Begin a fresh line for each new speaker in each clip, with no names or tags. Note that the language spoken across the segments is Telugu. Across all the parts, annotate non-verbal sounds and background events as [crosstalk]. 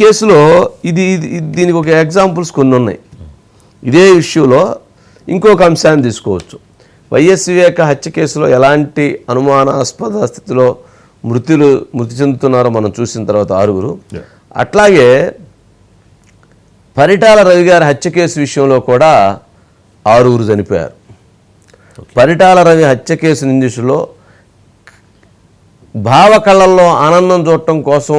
కేసులో ఇది దీనికి ఒక ఎగ్జాంపుల్స్ కొన్ని ఉన్నాయి. ఇదే ఇష్యూలో ఇంకొక అంశాన్ని తీసుకోవచ్చు. వైఎస్ వివేక హత్య కేసులో ఎలాంటి అనుమానాస్పద స్థితిలో మృతులు మృతి చెందుతున్నారో మనం చూసిన తర్వాత ఆరుగురు. అట్లాగే పరిటాల రవి గారి హత్య కేసు విషయంలో కూడా ఆరుగురు చనిపోయారు. పరిటాల రవి హత్య కేసు నిందితులో భావ కళ్ళల్లో ఆనందం చూడటం కోసం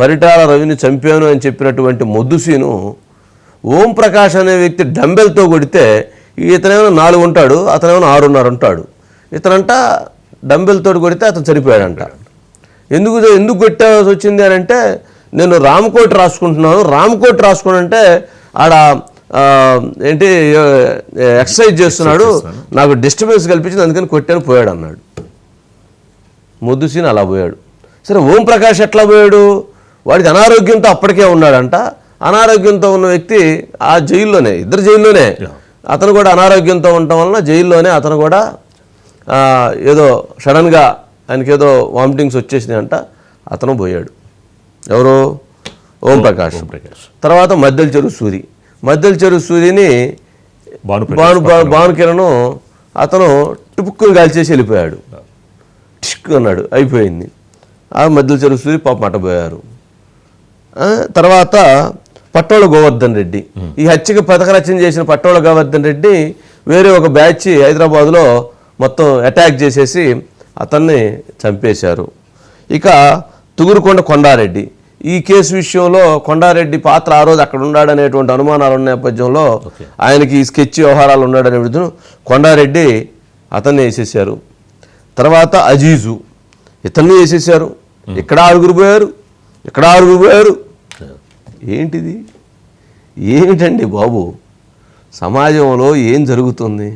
పరిటాల రవిని చంపాను అని చెప్పినటువంటి మొద్దుసీను ఓం ప్రకాష్ అనే వ్యక్తి డంబెల్తో కొడితే ఇతనేమో నాలుగు ఉంటాడు అతనేమో ఆరున్నర ఉంటాడు. ఇతనంట డంబెల్తో కొడితే అతను చనిపోయాడంట. ఎందుకు ఎందుకు కొట్టాల్సి వచ్చింది అని అంటే నేను రామకోటి రాసుకుంటున్నాను రామకోటి రాసుకున్నంటే ఆడ ఏంటి ఎక్సర్సైజ్ చేస్తున్నాడు నాకు డిస్టర్బెన్స్ కల్పించింది అందుకని కొట్టాను పోయాడు అన్నాడు ముద్దుసీన్ అలా పోయాడు. సరే ఓం ప్రకాష్ ఎట్లా పోయాడు? వాడికి అనారోగ్యంతో అప్పటికే ఉన్నాడంట. అనారోగ్యంతో ఉన్న వ్యక్తి ఆ జైల్లోనే ఇద్దరు జైల్లోనే. అతను కూడా అనారోగ్యంతో ఉండటం వలన జైల్లోనే అతను కూడా ఏదో సడన్గా ఆయనకి ఏదో వామిటింగ్స్ వచ్చేసినాయంట అతను పోయాడు. ఎవరు? ఓం ప్రకాష్.
ప్రకాష్.
తర్వాత మద్దెల చెరువు సూరి. మద్దెల చెరువు సూరిని
భాను
భాను భా- భానుకిరణ్ అతను టుపుక్కుని కాల్చేసి వెళ్ళిపోయాడు. టిక్ అన్నాడు. అయిపోయింది. ఆ మధ్యలో చెరువు సూరి పాప మట్టబోయారు ఆ, తర్వాత పట్టోళ్ళ గోవర్ధన్ రెడ్డి. ఈ హత్యకి పథక రచన చేసిన పట్టోళ్ళ గోవర్ధన్ రెడ్డి వేరే ఒక బ్యాచ్ హైదరాబాద్లో మొత్తం అటాక్ చేసేసి అతన్ని చంపేశారు. ఇక తుగురుకొండ కొండారెడ్డి. ఈ కేసు విషయంలో కొండారెడ్డి పాత్ర ఆ రోజు అక్కడ ఉన్నాడనేటువంటి అనుమానాలు ఉన్న నేపథ్యంలో ఆయనకి ఈ స్కెచ్ వ్యవహారాలు ఉన్నాడనే విధును కొండారెడ్డి అతన్ని వేసేసారు తర్వాత అజీజు. ఇతన్ని వేసేసారు ఇక్కడ ఆరుగురు పోయారు. ఇక్కడ ఆరుగురు పోయారు? ఏంటిది? ఏమిటండి బాబు? సమాజంలో ఏం జరుగుతుంది?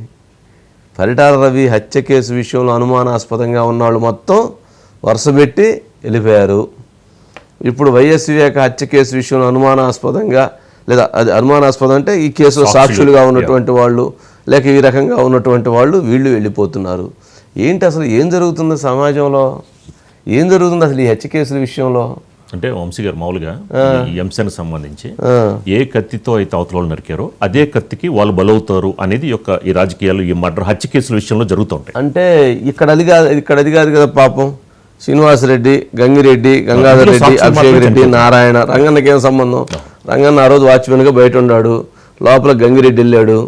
పరిటాల రవి హత్య కేసు విషయంలో అనుమానాస్పదంగా ఉన్నవాళ్ళు మొత్తం వరుసపెట్టి వెళ్ళిపోయారు. ఇప్పుడు వైఎస్ వివేక హత్య కేసు విషయంలో అనుమానాస్పదంగా లేదా అది అనుమానాస్పదం అంటే ఈ కేసులో సాక్షులుగా ఉన్నటువంటి వాళ్ళు లేక ఈ రకంగా ఉన్నటువంటి వాళ్ళు వీళ్ళు వెళ్ళిపోతున్నారు. ఏంటి అసలు ఏం జరుగుతుంది సమాజంలో? ఏం జరుగుతుంది అసలు ఈ హత్య కేసుల విషయంలో?
అంటే వంశీ గారు మామూలుగా ఈ అంశానికి సంబంధించి ఏ కత్తితో అయితే అవతల వాళ్ళు నరికారో అదే కత్తికి వాళ్ళు బలవుతారు అనేది యొక్క ఈ రాజకీయాలు ఈ మర్డర్ హత్య కేసుల విషయంలో జరుగుతుంటాయి
అంటే ఇక్కడ అది కాదు ఇక్కడ అది కాదు కదా పాపం? శ్రీనివాసరెడ్డి గంగిరెడ్డి గంగాధర్ రెడ్డి అభిషేక్ రెడ్డి నారాయణ రంగన్నకి ఏం సంబంధం? రంగన్న ఆ రోజు వాచ్మెన్గా బయట ఉన్నాడు లోపల గంగిరెడ్డి వెళ్ళాడు.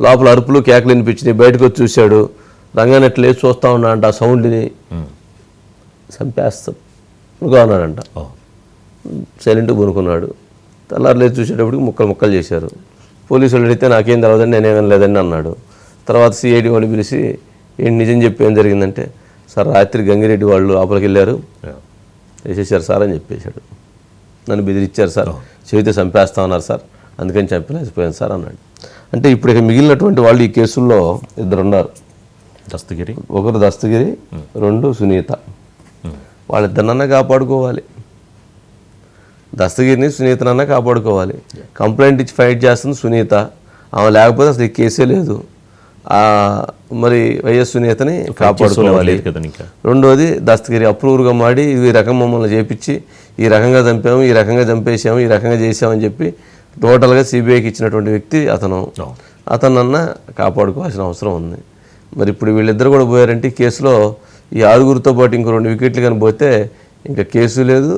లోపల అరుపులు కేకలు వినిపించినాయి. బయటకు వచ్చి చూశాడు. రంగన్న ఎట్లా చూస్తా ఉన్నాడంట. ఆ సౌండ్ని చంపేస్తాం
ఓ,
సైలెంట్గా కొనుక్కున్నాడు. తెల్లారు లేచి చూసేటప్పటికి ముక్కలు ముక్కలు చేశారు. పోలీసు వాళ్ళు అడిగితే నాకేం తెలియదండి నేనేమని లేదండి అన్నాడు. తర్వాత సిఐడి వాళ్ళు పిలిచి ఏంటి నిజం చెప్పి ఏం జరిగిందంటే సార్ రాత్రి గంగిరెడ్డి వాళ్ళు లోపలికి వెళ్ళారు.
యా.
వేసేసారు సార్ అని చెప్పేశాడు. నన్ను బెదిరించారు సార్. చెబితే చంపేస్తా ఉన్నారు సార్. అందుకని చంపలేసిపోయాను సార్ అన్నాడు. అంటే ఇప్పుడు ఇక మిగిలినటువంటి వాళ్ళు ఈ కేసుల్లో ఇద్దరు ఉన్నారు
దస్తగిరి.
ఒకరు దస్తగిరి రెండు సునీత. వాళ్ళిద్దరినన్నా కాపాడుకోవాలి. దస్తగిరిని సునీతనన్నా కాపాడుకోవాలి. కంప్లైంట్ ఇచ్చి ఫైట్ చేస్తుంది సునీత. ఆమె లేకపోతే అసలు ఈ కేసే లేదు. మరి వైఎస్ సునీతని కాపాడుకోవాలి. రెండోది దస్తగిరి అప్రూవ్గా మాడి ఈ రకం మమ్మల్ని చేపించి ఈ రకంగా చంపాము ఈ రకంగా చంపేసాము ఈ రకంగా చేసామని చెప్పి టోటల్గా సిబిఐకి ఇచ్చినటువంటి వ్యక్తి అతను. అతనన్నా కాపాడుకోవాల్సిన అవసరం ఉంది. మరి ఇప్పుడు వీళ్ళిద్దరు కూడా పోయారంటే కేసులో ఈ ఆరుగురితో పాటు ఇంకో రెండు వికెట్లు కానీ పోతే ఇంకా కేసు లేదు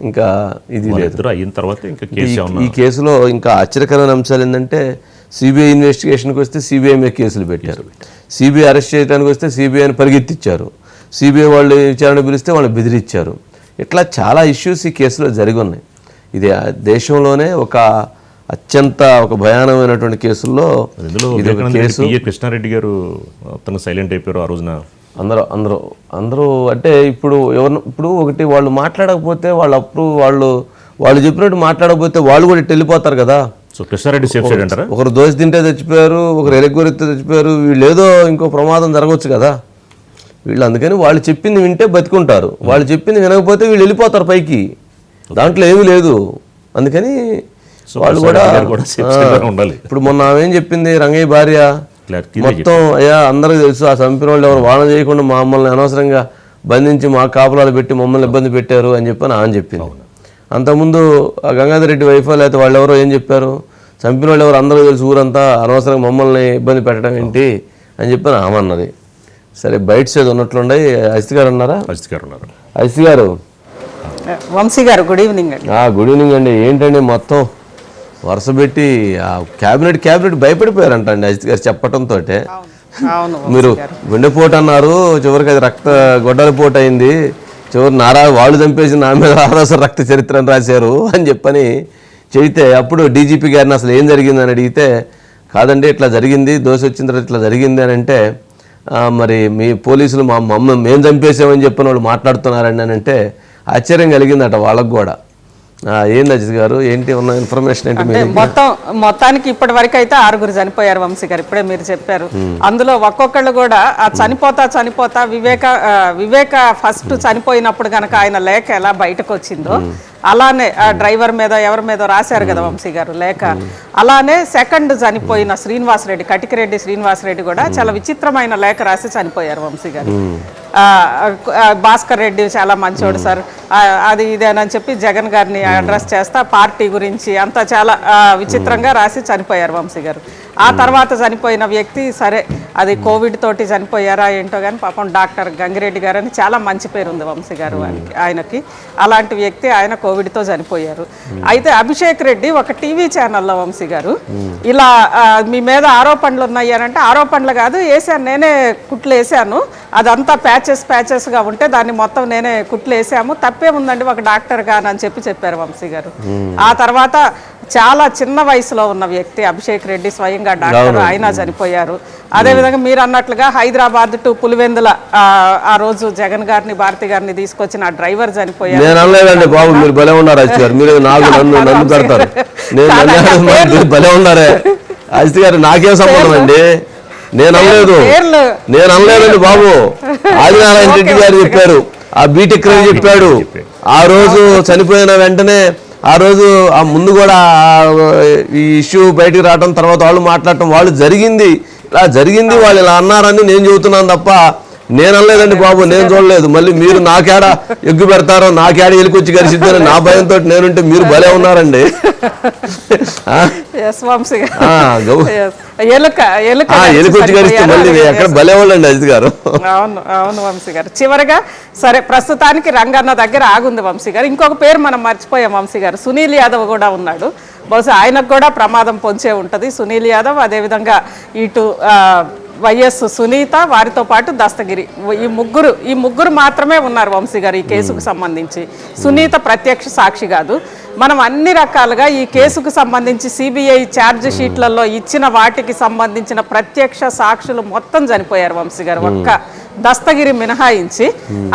ఇంకా ఇది లేదు.
అయిన తర్వాత ఇంకా కేసు
ఈ- కేసులో ఇంకా ఆశ్చర్యకరమైన అంశాలు ఏంటంటే సిబిఐ ఇన్వెస్టిగేషన్కి వస్తే సిబిఐ మీద కేసులు పెట్టారు. సిబిఐ అరెస్ట్ చేయడానికి వస్తే సిబిఐని పరిగెత్తిచ్చారు. సిబిఐ వాళ్ళు విచారణ పిలిస్తే వాళ్ళు బెదిరించారు. ఇట్లా చాలా ఇష్యూస్ ఈ కేసులో జరిగి ఉన్నాయి ఇది దేశంలోనే ఒక అత్యంత ఒక భయానకమైనటువంటి కేసుల్లో ఇది కేసు.
కృష్ణారెడ్డి గారు తను సైలెంట్ అయిపోయారు ఆ రోజున.
అందరూ అందరూ అందరూ అంటే ఇప్పుడు ఎవరు ఇప్పుడు ఒకటి వాళ్ళు మాట్లాడకపోతే వాళ్ళు అప్పుడు వాళ్ళు వాళ్ళు చెప్పినట్టు మాట్లాడకపోతే వాళ్ళు కూడా ఇటు వెళ్ళిపోతారు కదా.
సో కృష్ణారెడ్డి సేఫ్ సైడ్ అంటారా?
ఒకరు దోశ తింటే చచ్చిపోయారు ఒకరు ఎరగొరితే చచ్చిపోయారు వీళ్ళు ఏదో ఇంకో ప్రమాదం జరగవచ్చు కదా. వీళ్ళు అందుకని వాళ్ళు చెప్పింది వింటే బతుకుంటారు. వాళ్ళు చెప్పింది వినకపోతే వీళ్ళు వెళ్ళిపోతారు పైకి. దాంట్లో ఏమీ లేదు. అందుకని వాళ్ళు కూడా
ఉండాలి.
ఇప్పుడు మొన్న ఆమె ఏం చెప్పింది? రంగయ్య భార్య
క్లారిటీ
మొత్తం అయ్యా అందరికీ తెలుసు ఆ చంపిన వాళ్ళు ఎవరు వాళ్ళని చేయకుండా మమ్మల్ని అనవసరంగా బంధించి మా కాపులాలు పెట్టి మమ్మల్ని ఇబ్బంది పెట్టారు అని చెప్పి ఆమె చెప్పింది. అంతకుముందు ఆ గంగాధర్ రెడ్డి వైఫ్ లేకపోతే వాళ్ళు ఎవరో ఏం చెప్పారు? చంపిన వాళ్ళు ఎవరు అందరూ తెలిసి ఊరంతా అనవసరంగా మమ్మల్ని ఇబ్బంది పెట్టడం ఏంటి అని చెప్పి ఆమె అన్నది. సరే బయట సైడ్ ఉన్నట్లుండే అజిత్ గారు అన్నారా
అజిత్ గారు ఉన్నారు.
అజిత్ గారు.
వంశీ గారు గుడ్ ఈవినింగ్ అండి.
ఆ, గుడ్ ఈవినింగ్ అండి. ఏంటండి మొత్తం? వరుస పెట్టి ఆ క్యాబినెట్ క్యాబినెట్ భయపడిపోయారంట అండి అజిత్ గారు చెప్పడంతో మీరు గుండెపోటు అన్నారు చివరికి అది రక్త గొడ్డల పోటు అయింది. చివరి నారా వాళ్ళు చంపేసి నా మీద ఆరోస రక్త చరిత్రను రాశారు అని చెప్పని చెబితే అప్పుడు డీజీపీ గారిని అసలు ఏం జరిగిందని అడిగితే కాదండి ఇట్లా జరిగింది దోశ వచ్చిన తర్వాత ఇట్లా జరిగింది అని అంటే "ఆ, మరి మీ పోలీసులు మా మమ్మ మేము చంపేసామని చెప్పిన వాళ్ళు మాట్లాడుతున్నారండి అని అంటే ఆశ్చర్యం కలిగిందట వాళ్ళకు కూడా. "ఆ, ఏంది అజిత్ గారు? ఏంటి ఉన్న ఇన్ఫర్మేషన్ ఏంటి
మొత్తం మొత్తానికి ఇప్పటి వరకు అయితే ఆరుగురు చనిపోయారు వంశీ గారు ఇప్పుడే మీరు చెప్పారు. అందులో ఒక్కొక్కళ్ళు కూడా ఆ చనిపోతా చనిపోతా వివేక వివేక ఫస్ట్ చనిపోయినప్పుడు గనక ఆయన లేఖ ఎలా బయటకు వచ్చిందో అలానే ఆ డ్రైవర్ మీద ఎవరి మీద రాశారు కదా వంశీ గారు లేఖ అలానే సెకండ్ చనిపోయిన శ్రీనివాస్ రెడ్డి కటికిరెడ్డి శ్రీనివాస్ రెడ్డి కూడా చాలా విచిత్రమైన లేఖ రాసి చనిపోయారు వంశీ గారు. భాస్కర్ రెడ్డి చాలా మంచోడు సార్. అది ఇదేనని చెప్పి జగన్ గారిని అడ్రస్ చేస్తా పార్టీ గురించి అంతా చాలా విచిత్రంగా రాసి చనిపోయారు వంశీ గారు. ఆ తర్వాత చనిపోయిన వ్యక్తి సరే అది కోవిడ్ తోటి చనిపోయారా ఏంటో కానీ పాపం డాక్టర్ గంగిరెడ్డి గారు అని చాలా మంచి పేరు ఉంది వంశీ గారు ఆయనకి ఆయనకి. అలాంటి వ్యక్తి ఆయన కోవిడ్తో చనిపోయారు. అయితే అభిషేక్ రెడ్డి ఒక టీవీ ఛానల్లో వంశీ గారు. ఇలా ఆ, మీ మీద ఆరోపణలు ఉన్నాయి అని అంటే ఆరోపణలు కాదు వేసాను నేనే కుట్లు వేసాను అదంతా ప్యాచెస్ ప్యాచెస్గా ఉంటే దాన్ని మొత్తం నేనే కుట్లు వేసాము తప్పే ఉందండి ఒక డాక్టర్ గాని చెప్పి చెప్పారు వంశీ గారు. ఆ తర్వాత చాలా చిన్న వయసులో ఉన్న వ్యక్తి అభిషేక్ రెడ్డి స్వయంగా డాక్టర్ ఆయన చనిపోయారు. అదేవిధంగా మీరు అన్నట్లుగా హైదరాబాద్ టు పులివెందుల ఆ, రోజు జగన్ గారిని భారతి గారిని తీసుకొచ్చిన ఆ డ్రైవర్ చనిపోయారు.
నేను అనలేదండి బాబు మీరు భలే ఉన్నారు అజిత్ గారు. మీరు నాకు నన్ను నన్ను నేను భలే ఉన్నారే. అజిత్ గారు నాకేం సంబంధం అండి? నేను అనలేదు. నేను అనలేదండి బాబు. [laughs] ఆదినారాయణ రెడ్డి గారు చెప్పారు. ఆ బీటెక్ చెప్పాడు. ఆ రోజు చనిపోయిన వెంటనే ఆ రోజు ఆ ముందు కూడా ఈ ఇష్యూ బయటికి రావడం తర్వాత వాళ్ళు మాట్లాడటం వాళ్ళు జరిగింది. ఇలా జరిగింది వాళ్ళు ఇలా అన్నారని నేను చెబుతున్నాను తప్ప నేను అనలేదండి బాబు నేను చూడలేదు. మళ్ళీ మీరు నాకేడ ఎగ్గు పెడతారో నాకేడ ఎలుకొచ్చి కలిసిద్దని నా భయంతో నేనుంటే మీరు భలే ఉన్నారండి. ఎలుకొచ్చి కలిస్తే. మళ్ళీ ఎక్కడ భలే వాళ్ళండి అజిత్ గారు.
అవును అవును వంశీ గారు. చివరగా సరే ప్రస్తుతానికి రంగన్న దగ్గర ఆగుంది వంశీ గారు. ఇంకొక పేరు మనం మర్చిపోయాం వంశీ గారు. సునీల్ యాదవ్ కూడా ఉన్నాడు. బహుశా ఆయనకు కూడా ప్రమాదం పొంచే ఉంటుంది సునీల్ యాదవ్. అదేవిధంగా ఇటు వైఎస్ సునీత వారితో పాటు దస్తగిరి. ఈ ముగ్గురు ఈ ముగ్గురు మాత్రమే ఉన్నారు వంశీ గారు ఈ కేసుకు సంబంధించి. సునీత ప్రత్యక్ష సాక్షి కాదు. మనం అన్ని రకాలుగా ఈ కేసుకు సంబంధించి సిబిఐ ఛార్జ్ షీట్లలో ఇచ్చిన వాటికి సంబంధించిన ప్రత్యక్ష సాక్షులు మొత్తం చనిపోయారు వంశీ గారు ఒక్క దస్తగిరి మినహాయించి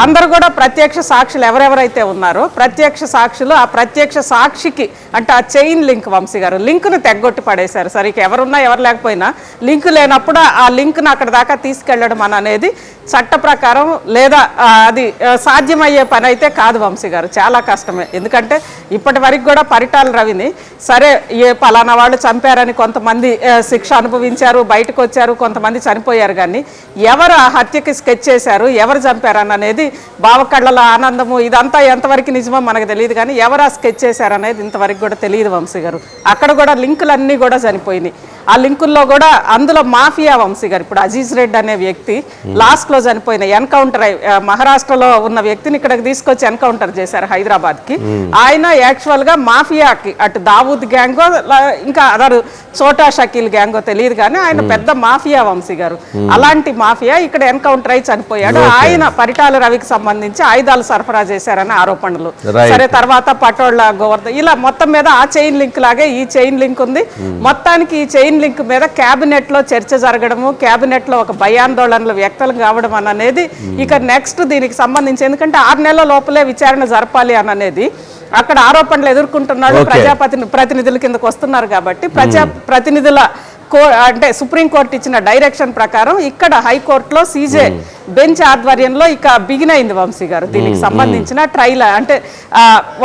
అందరు కూడా ప్రత్యక్ష సాక్షులు ఎవరెవరైతే ఉన్నారో ప్రత్యక్ష సాక్షులు ఆ ప్రత్యక్ష సాక్షికి అంటే ఆ చైన్ లింక్ వంశీ గారు లింక్ను తెగ్గొట్టి పడేశారు సరే. ఇక ఎవరున్నా ఎవరు లేకపోయినా లింక్ లేనప్పుడు ఆ లింక్ను అక్కడ దాకా తీసుకెళ్ళడం అని అనేది చట్ట ప్రకారం లేదా అది సాధ్యమయ్యే పని అయితే కాదు వంశీ గారు. చాలా కష్టమే. ఎందుకంటే ఇప్పటి వరకు కూడా పరిటాల రవిని సరే ఏ పలానా వాళ్ళు చంపారని కొంతమంది శిక్ష అనుభవించారు బయటకు వచ్చారు కొంతమంది చనిపోయారు కానీ ఎవరు ఆ హత్యకి స్కెచ్ చేశారు ఎవరు చంపారని అనేది బావకళ్ళలో ఆనందము ఇదంతా ఎంతవరకు నిజమో మనకు తెలియదు కానీ ఎవరు ఆ స్కెచ్ చేశారనేది ఇంతవరకు కూడా తెలియదు వంశీ గారు. అక్కడ కూడా లింకులన్నీ కూడా చనిపోయినాయి. ఆ లింకుల్లో కూడా అందులో మాఫియా వంశీ గారు ఇప్పుడు అజీజ్ రెడ్డి అనే వ్యక్తి లాస్ట్లో చనిపోయిన ఎన్కౌంటర్ మహారాష్ట్రలో ఉన్న వ్యక్తిని ఇక్కడికి తీసుకొచ్చి ఎన్కౌంటర్ చేశారు హైదరాబాద్కి ఆయన యాక్చువల్గా మాఫియాకి అటు దావూద్ గ్యాంగో ఇంకా అదరు చోటా షకీల్ గ్యాంగో తెలియదు కానీ ఆయన పెద్ద మాఫియా వంశీ గారు. అలాంటి మాఫియా ఇక్కడ ఎన్కౌంటర్ అయి చనిపోయాడు. ఆయన పరిటాల రవికి సంబంధించి ఆయుధాలు సరఫరా చేశారని ఆరోపణలు. సరే తర్వాత పటోళ్ళ గోవర్ధన్ ఇలా మొత్తం మీద ఆ చైన్ లింక్ లాగే ఈ చైన్ లింక్ ఉంది. మొత్తానికి ఈ చైన్ లింక్ మీద కేబినెట్లో చర్చ జరగడము కేబినెట్లో ఒక భయాందోళనలు వ్యక్తం కావడం అని అనేది ఇక నెక్స్ట్ దీనికి సంబంధించి. ఎందుకంటే ఆరు నెలల లోపలే విచారణ జరపాలి అని అనేది అక్కడ ఆరోపణలు ఎదుర్కొంటున్నాడు. ప్రజాపతి ప్రతినిధుల కిందకు వస్తున్నారు కాబట్టి ప్రజా ప్రతినిధుల కో అంటే సుప్రీంకోర్టు ఇచ్చిన డైరెక్షన్ ప్రకారం ఇక్కడ హైకోర్టులో సీజే బెంచ్ ఆధ్వర్యంలో ఇక బిగిన్ అయింది వంశీ గారు దీనికి సంబంధించిన ట్రైల్ అంటే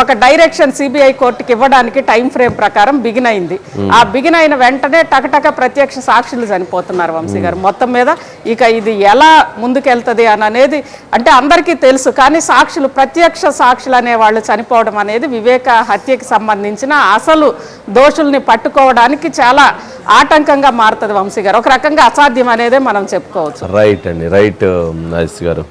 ఒక డైరెక్షన్ సిబిఐ కోర్టుకి ఇవ్వడానికి టైం ఫ్రేమ్ ప్రకారం బిగిన్ అయింది. ఆ బిగిన్ అయిన వెంటనే టకటక ప్రత్యక్ష సాక్షులు చనిపోతున్నారు వంశీ గారు. మొత్తం మీద ఇక ఇది ఎలా ముందుకెళ్తది అని అనేది అంటే అందరికీ తెలుసు కానీ సాక్షులు ప్రత్యక్ష సాక్షులు అనే వాళ్ళు చనిపోవడం అనేది వివేక హత్యకి సంబంధించిన అసలు దోషుల్ని పట్టుకోవడానికి చాలా ఆటంకంగా మారుతుంది వంశీ గారు. ఒక రకంగా అసాధ్యం అనేదే మనం చెప్పుకోవచ్చు.
రైట్ అండి రైట్ నాగేష్ గారు.